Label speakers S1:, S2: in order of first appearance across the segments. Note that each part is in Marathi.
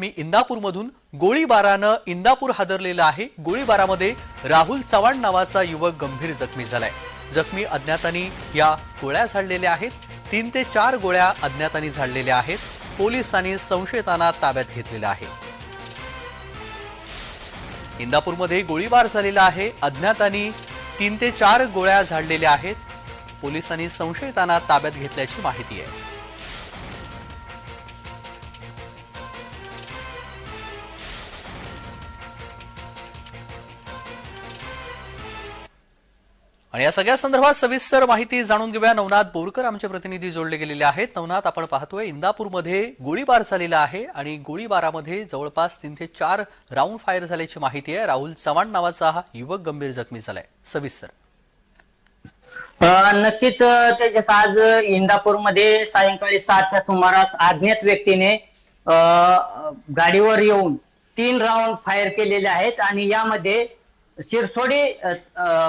S1: मी इंदापूरमधून गोळीबारानं इंदापूर हादरलेलं आहे. गोळीबारामध्ये राहुल चव्हाण नावाचा युवक गंभीर जखमी झालाय. जखमी अज्ञातांनी या गोळ्या झाडलेल्या आहेत. तीन ते चार गोळ्या अज्ञातांनी झाडलेल्या आहेत. पोलिसांनी संशयितांना ताब्यात घेतलेलं आहे. इंदापूरमध्ये गोळीबार झालेला आहे. अज्ञातांनी तीन ते चार गोळ्या झाडलेल्या आहेत. पोलिसांनी संशयितांना ताब्यात घेतल्याची माहिती आहे. आणि या सगळ्या संदर्भात सविस्तर माहिती जाणून घेऊया. नवनाथ बोरकर आमचे प्रतिनिधी जोडले गेलेले आहेत. नवनाथ आपण पाहतोय इंदापूरमध्ये गोळीबार झालेला आहे आणि गोळीबारामध्ये जवळपास तीन ते चार राऊंड फायर झाल्याची माहिती आहे. राहुल चव्हाण नावाचा हा युवक गंभीर जखमी झालाय. सविस्तर.
S2: नक्कीच ते तेजस आज इंदापूरमध्ये सायंकाळी सातच्या सुमारास अज्ञात व्यक्तीने अ, गाडीवर येऊन तीन राऊंड फायर केलेले आहेत आणि यामध्ये शिरसोडी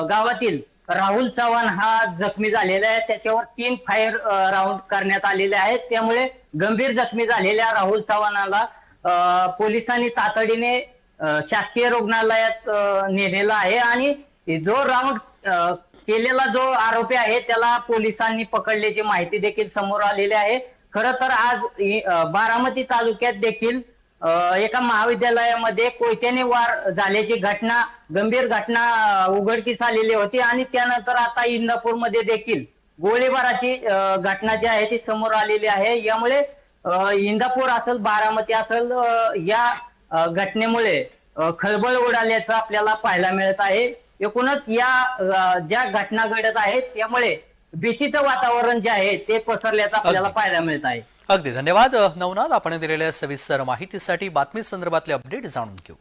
S2: गावातील राहुल चव्हाण हा जखमी झालेला आहे. त्याच्यावर तीन फायर राऊंड करण्यात आलेले आहेत. त्यामुळे गंभीर जखमी झालेल्या राहुल चव्हाणाला पोलिसांनी तातडीने शासकीय रुग्णालयात नेलेला आहे. आणि जो राऊंड केलेला जो आरोपी आहे त्याला पोलिसांनी पकडल्याची माहिती देखील समोर आलेली आहे. खर तर आज बारामती तालुक्यात देखील एका महाविद्यालयामध्ये कोयत्याने वार झाल्याची घटना गंभीर घटना उघडकीस आलेली होती आणि त्यानंतर आता इंदापूरमध्ये देखील गोळीबाराची घटना जी आहे ती समोर आलेली आहे. यामुळे इंदापूर असेल बारामती असेल या घटनेमुळे खळबळ उडाल्याचं आपल्याला पाहायला मिळत आहे. एकूणच या ज्या घटना घडत आहेत त्यामुळे भीतीचं वातावरण जे आहे ते पसरल्याचं आपल्याला. पाहायला मिळत आहे.
S1: अगदी. धन्यवाद नवनाथ. आपण दिलेल्या सविस्तर माहितीसाठी बातमी संदर्भातले अपडेट जाणून घेऊ.